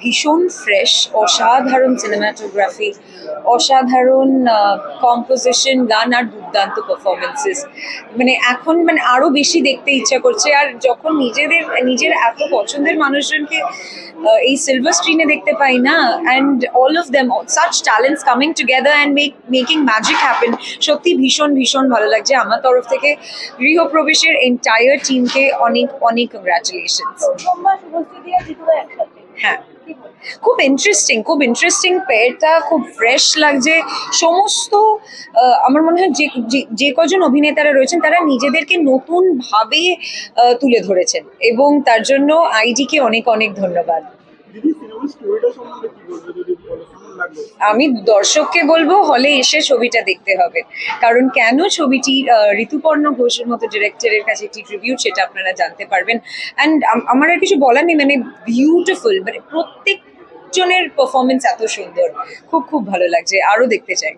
ভীষণ ফ্রেশ অসাধারণ সিনেমাটোগ্রাফি অসাধারণ কম্পোজিশন গান আর দুর্দান্ত পারফরমেন্সেস মানে এখন মানে আরও বেশি দেখতে ইচ্ছা করছে। আর যখন নিজেদের, নিজের এত পছন্দের মানুষজনকে এই সিলভার স্ক্রিনে দেখতে পাই না and all of them such talents coming together and make making magic happen সত্যি ভীষণ ভীষণ ভালো লাগছে। আমার তরফ থেকে গৃহপ্রবেশের এন্টায়ার টিমকে অনেক অনেক কংগ্রাচুলেশনস হ্যাঁ। খুব ইন্টারেস্টিং খুব ইন্টারেস্টিং পেয়ারটা খুব ফ্রেশ লাগছে। সমস্ত আমার মনে হয় যে, যে- কজন অভিনেতারা রয়েছেন, তারা নিজেদেরকে নতুনভাবে তুলে ধরেছেন। এবং তার জন্য আইডিকে অনেক অনেক ধন্যবাদ। দিদি স্টোরিটা সম্বন্ধে কি বলব আমি দর্শককে বলব হলে এসে ছবিটা দেখতে হবে। কারণ কেন ছবিটি ঋতুপর্ণ ঘোষের মতো ডিরেক্টরের কাছে একটি ট্রিবিউট সেটা আপনারা জানতে পারবেন। অ্যান্ড আমার আর কিছু বলার নেই মানে বিউটিফুল মানে প্রত্যেকজনের পারফরমেন্স এত সুন্দর। খুব খুব ভালো লাগছে আরও দেখতে চাই।